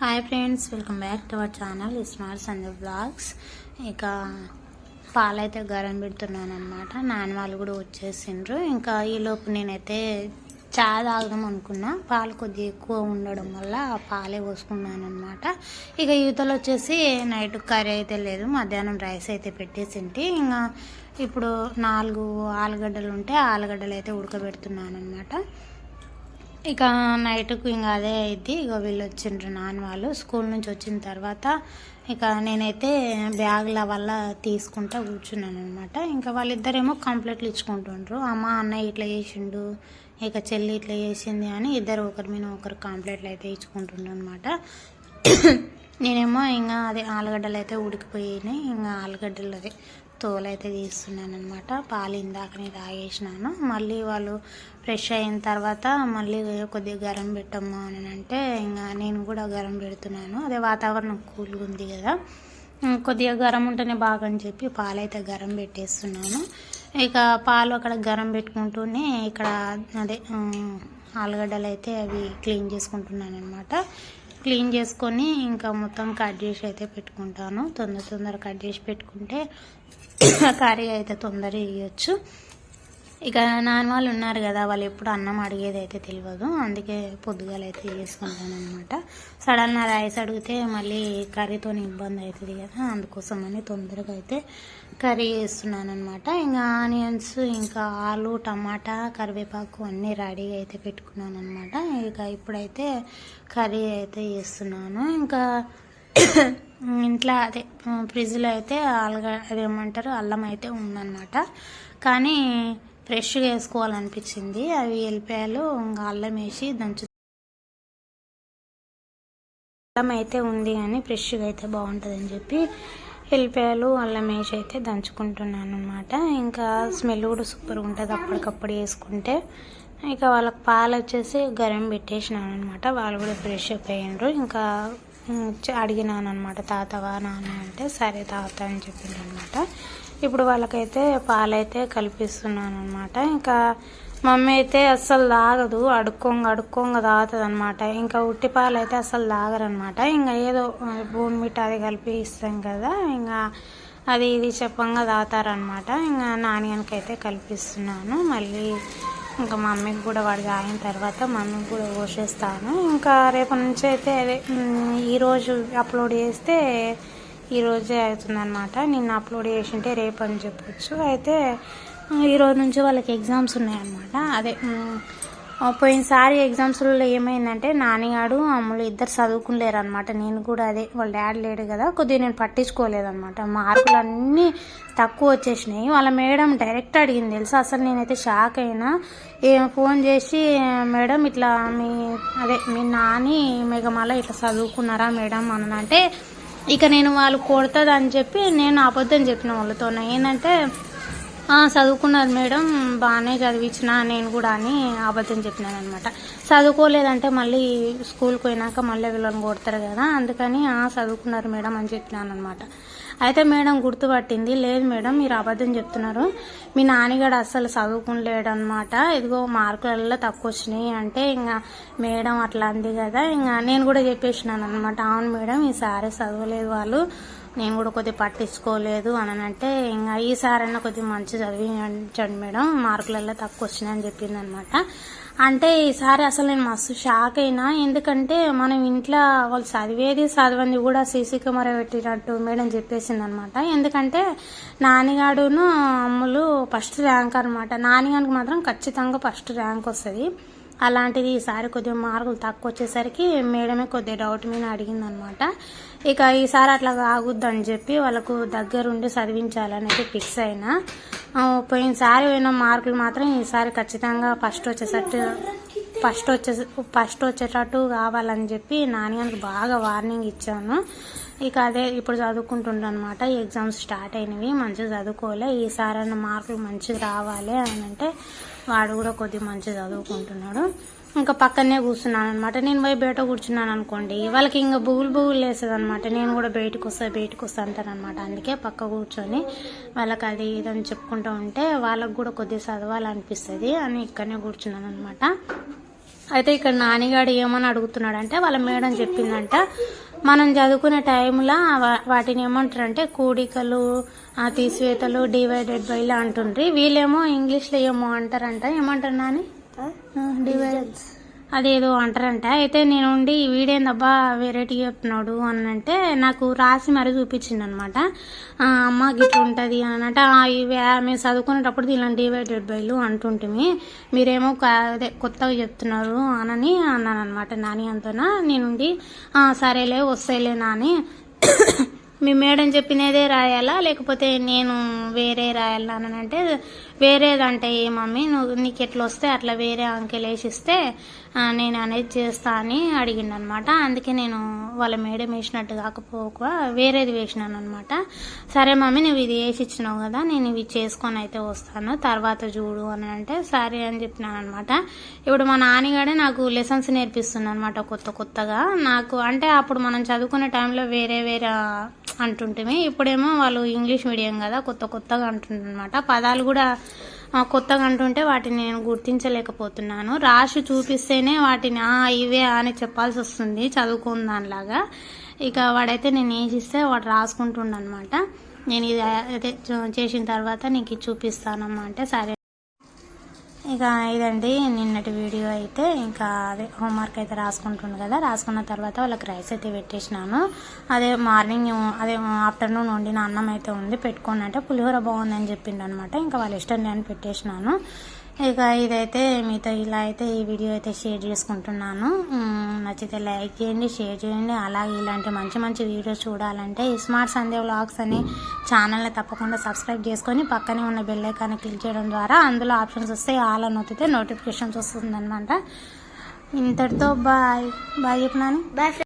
Hi friends welcome back to our channel smart Sanjay blogs. ఇక పాలైతే గరం పెడుతున్నాను అనమాట నాన్న వాళ్ళు కూడా వచ్చేసిండ్రు. ఇంకా ఈలోపు నేనైతే చా తాగడం అనుకున్నా. పాలు కొద్దిగా ఎక్కువ ఉండడం వల్ల ఆ పాలే పోసుకున్నాను అనమాట ఇక యువతలు వచ్చేసి నైట్ కర్రీ అయితే లేదు. మధ్యాహ్నం రైస్ అయితే పెట్టేసింటి. ఇంకా ఇప్పుడు నాలుగు ఆలుగడ్డలు ఉంటే ఆలుగడ్డలు అయితే ఉడకబెడుతున్నాను అనమాట ఇక నైట్కు ఇంకా అదే అయింది ఇక వీళ్ళు వచ్చిండ్రు నాన్న వాళ్ళు. స్కూల్ నుంచి వచ్చిన తర్వాత ఇక నేనైతే బ్యాగుల వల్ల తీసుకుంటా కూర్చున్నాను అనమాట ఇంకా వాళ్ళిద్దరేమో కంప్లైంట్లు ఇచ్చుకుంటుండ్రు. అమ్మ అన్నయ్య ఇట్లా చేసిండు ఇక చెల్లి ఇట్లా చేసింది అని ఇద్దరు ఒకరి మీద ఒకరు కంప్లైంట్లు అయితే ఇచ్చుకుంటుండ్రు అనమాట నేనేమో ఇంకా అదే ఆలుగడ్డలు అయితే ఉడికిపోయినాయి. ఇంకా ఆలుగడ్డలు అదే తోలైతే తీస్తున్నాను అనమాట పాలు ఇందాకనే తాగేసినాను. మళ్ళీ వాళ్ళు ఫ్రెష్ అయిన తర్వాత మళ్ళీ కొద్దిగా గరం పెట్టమ్మా అని అంటే ఇంకా నేను కూడా గరం పెడుతున్నాను. అదే వాతావరణం కూల్గా ఉంది కదా. కొద్దిగా గరం ఉంటేనే బాగా అని చెప్పి పాలైతే గరం పెట్టేస్తున్నాను. ఇక పాలు అక్కడ గరం పెట్టుకుంటూనే ఇక్కడ అదే ఆలుగడ్డలు అయితే అవి క్లీన్ చేసుకుంటున్నాను అనమాట క్లీన్ చేసుకొని ఇంకా మొత్తం కట్ చేసి అయితే పెట్టుకుంటాను. తొందర తొందర కట్ చేసి పెట్టుకుంటే కర్రీ అయితే తొందర ఇవ్వచ్చు ఇక నాన్న వాళ్ళు ఉన్నారు కదా వాళ్ళు ఎప్పుడు అన్నం అడిగేది అయితే తెలియదు అందుకే పొద్దుగాల అయితే చేసుకుంటాను అనమాట సడన్గా రైస్ అడిగితే మళ్ళీ కర్రీతో ఇబ్బంది అవుతుంది కదా అందుకోసం అని తొందరగా అయితే కర్రీ చేస్తున్నాను అనమాట ఇంకా ఆనియన్స్ ఇంకా ఆలు టమాటా కరివేపాకు అన్నీ రెడీగా అయితే పెట్టుకున్నాను అనమాట ఇక ఇప్పుడైతే కర్రీ అయితే చేస్తున్నాను. ఇంకా ఇంట్లో అదే ఫ్రిడ్జ్లో అయితే ఆలుగడ్డ అదేమంటారు అల్లం అయితే ఉందన్నమాట. కానీ ఫ్రెష్గా వేసుకోవాలనిపించింది. అవి వెళ్ళిపోయాలు ఇంకా అల్లం వేసి దంచు అల్లం అయితే ఉంది కానీ ఫ్రెష్గా అయితే బాగుంటుందని చెప్పి వెళ్ళిపోయాలు అల్లం వేసి అయితే దంచుకుంటున్నాను అనమాట ఇంకా స్మెల్ కూడా సూపర్గా ఉంటుంది అప్పటికప్పుడు వేసుకుంటే. ఇక వాళ్ళకి పాలు వచ్చేసి గరం పెట్టేసినాను అనమాట వాళ్ళు కూడా ఫ్రెష్ అయిపోయినారు ఇంకా అడిగినాను అనమాట తాతవా నాన్న అంటే సరే తాత అని చెప్పిండ్రు అనమాట ఇప్పుడు వాళ్ళకైతే పాలైతే కల్పిస్తున్నాను అనమాట ఇంకా మమ్మీ అయితే అస్సలు తాగదు. అడుక్కోంగ అడుక్కోంగ తాగుతుంది అనమాట ఇంకా ఉట్టి పాలు అయితే అస్సలు తాగరనమాట ఇంకా ఏదో ఆ, భూమి అది కలిపి ఇస్తాం కదా. ఇంకా అది ఇది చెప్పంగా తాగుతారనమాట ఇంకా నాణ్యానికి అయితే కల్పిస్తున్నాను. మళ్ళీ ఇంకా మమ్మీకి కూడా వాడు తాగిన తర్వాత మమ్మీకి కూడా పోసేస్తాను. ఇంకా రేపటి నుంచి అయితే అదే ఈరోజు అప్లోడ్ చేస్తే ఈరోజే అవుతుందన్నమాట. నిన్న అప్లోడ్ చేసింటే రేపు అని చెప్పొచ్చు. అయితే ఈరోజు ఈ రోజు నుంచి వాళ్ళకి ఎగ్జామ్స్ ఉన్నాయన్నమాట. అదే పోయినసారి ఎగ్జామ్స్లో ఏమైందంటే నాన్నగాడు అమ్ములు ఇద్దరు చదువుకునిలేరు అనమాట నేను కూడా అదే వాళ్ళ డాడీ లేడు కదా కొద్దిగా నేను పట్టించుకోలేదన్నమాట. మార్కులు అన్నీ తక్కువ వచ్చేసినాయి. వాళ్ళ మేడం డైరెక్ట్ అడిగింది. తెలుసా? అసలు నేనైతే షాక్ అయినా ఏ ఫోన్ చేసి మేడం ఇట్లా మీ అదే మీ నాని మేఘమాల ఇట్లా చదువుకున్నారా మేడం? అనంటే ఇక నేను వాళ్ళు కొడుతుంది అని చెప్పి నేను అబద్ధం చెప్పిన వాళ్ళతో. ఏంటంటే చదువుకున్నారు మేడం బాగానే చదివించిన నేను కూడా అని అబద్ధం చెప్పినాను అనమాట చదువుకోలేదంటే మళ్ళీ స్కూల్కి పోయినాక మళ్ళీ వీళ్ళని కొడతారు కదా అందుకని చదువుకున్నారు మేడం అని చెప్పినాను అనమాట అయితే మేడం గుర్తుపట్టింది. లేదు మేడం మీరు అబద్ధం చెప్తున్నారు. మీ నాన్నగాడు అస్సలు చదువుకునిలేడు అనమాట ఇదిగో మార్కులలో తక్కువ వచ్చినాయి అంటే ఇంకా మేడం అట్లా అంది కదా ఇంకా నేను కూడా చెప్పేసినాను అనమాట అవును మేడం ఈసారి చదవలేదు వాళ్ళు. నేను కూడా కొద్దిగా పట్టించుకోలేదు అని అంటే ఇంకా ఈసారి అన్న కొద్దిగా మంచి చదివించండి మేడం. మార్కులలో తక్కువ వచ్చినాయని చెప్పింది అనమాట అంటే ఈసారి అసలు నేను మస్తు షాక్ అయినా. ఎందుకంటే మనం ఇంట్లో వాళ్ళు చదివేది చదవంది కూడా సీసీ కెమెరా పెట్టినట్టు మేడం చెప్పేసింది అనమాట ఎందుకంటే నానిగాడును అమ్ములు ఫస్ట్ ర్యాంక్ అనమాట. నానిగానికి మాత్రం ఖచ్చితంగా ఫస్ట్ ర్యాంక్ వస్తుంది. అలాంటిది ఈసారి కొద్దిగా మార్కులు తక్కువ వచ్చేసరికి మేడమే కొద్దిగా డౌట్ మీద అడిగింది అనమాట ఇక ఈసారి అట్లా ఆగుద్దని చెప్పి వాళ్ళకు దగ్గరుండి చదివించాలని అయితే ఫిక్స్ అయినా పోయినసారి పోయిన మార్కులు మాత్రం ఈసారి ఖచ్చితంగా ఫస్ట్ వచ్చేసట్టు ఫస్ట్ వచ్చే ఫస్ట్ వచ్చేటట్టు కావాలని చెప్పి నాన్నగారికి బాగా వార్నింగ్ ఇచ్చాను. ఇక అదే ఇప్పుడు చదువుకుంటుండ అనమాట ఎగ్జామ్స్ స్టార్ట్ అయినవి మంచిగా చదువుకోలే ఈసారి అన్న మార్కులు మంచిగా రావాలి అని అంటే వాడు కూడా కొద్దిగా మంచిగా చదువుకుంటున్నాడు. ఇంకా పక్కనే కూర్చున్నాను అనమాట నేను పోయి బయట కూర్చున్నాను అనుకోండి వాళ్ళకి ఇంకా బుగులు బుగులు వేసేది అనమాట నేను కూడా బయటకు వస్తా బయటకు వస్తా అంటాను అనమాట అందుకే పక్క కూర్చొని వాళ్ళకి అది ఇదని చెప్పుకుంటూ ఉంటే వాళ్ళకి కూడా కొద్దిగా చదవాలనిపిస్తుంది అని ఇక్కడనే కూర్చున్నాను అనమాట అయితే ఇక్కడ నానిగాడు ఏమని అడుగుతున్నాడంటే వాళ్ళ మేడం చెప్పిందంట మనం చదువుకునే టైంలో వాటిని ఏమంటారంటే కూడికలు ఆ, తీసివేతలు డివైడెడ్ బై ఇలా అంటుండ్రి. వీళ్ళేమో ఇంగ్లీష్లో ఏమో అంటారంట. ఏమంటారు నాని? డివైడ్ అదేదో అంటారంట. అయితే నేను ఉండి వీడేందబ్బా వెరైటీ చెప్తున్నాడు అని అంటే నాకు రాసి మరీ చూపించింది అనమాట అమ్మ గిట్లా ఉంటుంది అని అంటే ఇవి మేము చదువుకునేటప్పుడు ఇలాంటి డివైడెడ్ బైలు అంటుంటిమి. మీరేమో అదే కొత్తగా చెప్తున్నారు అనని అన్నాను అనమాట నాని అంతనా. నేనుండి సరేలే వస్తాయిలే నాని. మీ మేడం చెప్పినదే రాయాలా? లేకపోతే నేను వేరే రాయాలా అని అంటే వేరేదంటే ఏ మమ్మీ నువ్వు నీకు ఎట్లా వస్తే అట్లా వేరే అంకెలు వేసిస్తే నేను అనేది చేస్తా అని అడిగిండు అనమాట అందుకే నేను వాళ్ళ మేడం వేసినట్టు కాకపోక వేరేది వేసినాను అనమాట సరే మమ్మీ నువ్వు ఇది వేసి ఇచ్చినావు కదా నేను ఇవి చేసుకొని అయితే వస్తాను. తర్వాత చూడు అని అంటే సరే అని చెప్పినాను అనమాట ఇప్పుడు మా నాన్నగాడే నాకు లెసన్స్ నేర్పిస్తుంది అనమాట కొత్త కొత్తగా. నాకు అంటే అప్పుడు మనం చదువుకునే టైంలో వేరే వేరే అంటుంటేమే. ఇప్పుడేమో వాళ్ళు ఇంగ్లీష్ మీడియం కదా కొత్త కొత్తగా అంటుంటారనమాట పదాలు కూడా కొత్తగా అంటుంటే వాటిని నేను గుర్తించలేకపోతున్నాను. రాసి చూపిస్తేనే వాటిని "ఆ, ఇవే అని చెప్పాల్సి వస్తుంది చదువుకున్న దానిలాగా. ఇక వాడైతే నేను ఏసిస్తే వాడు రాసుకుంటుండనమాట నేను ఇది అదే చేసిన తర్వాత నీకు చూపిస్తానమ్మా అంటే సరే ఇక ఇదండి నిన్నటి వీడియో అయితే ఇంకా అదే హోంవర్క్ అయితే రాసుకుంటుండు కదా రాసుకున్న తర్వాత వాళ్ళకి రైస్ అయితే పెట్టేసినాను. అదే మార్నింగ్ అదే ఆఫ్టర్నూన్ వండిన అన్నం అయితే ఉంది పెట్టుకోండి అంటే పులిహోర బాగుందని చెప్పిండు అనమాట ఇంకా వాళ్ళ ఇష్టం లేని పెట్టేసినాను. ఇక ఇదైతే మీతో ఇలా అయితే ఈ వీడియో అయితే షేర్ చేసుకుంటున్నాను. నచ్చితే లైక్ చేయండి షేర్ చేయండి. అలాగే ఇలాంటి మంచి మంచి వీడియోస్ చూడాలంటే ఈ స్మార్ట్ సందే వ్లాగ్స్ అనే ఛానల్ని తప్పకుండా సబ్స్క్రైబ్ చేసుకొని పక్కనే ఉన్న బెల్ ఐకాన్ని క్లిక్ చేయడం ద్వారా అందులో ఆప్షన్స్ వస్తే ఆల్ అని నోటిఫికేషన్స్ వస్తుందన్నమాట. ఇంతటితో బాయ్. బాయ్ చెప్పినాను బాయ్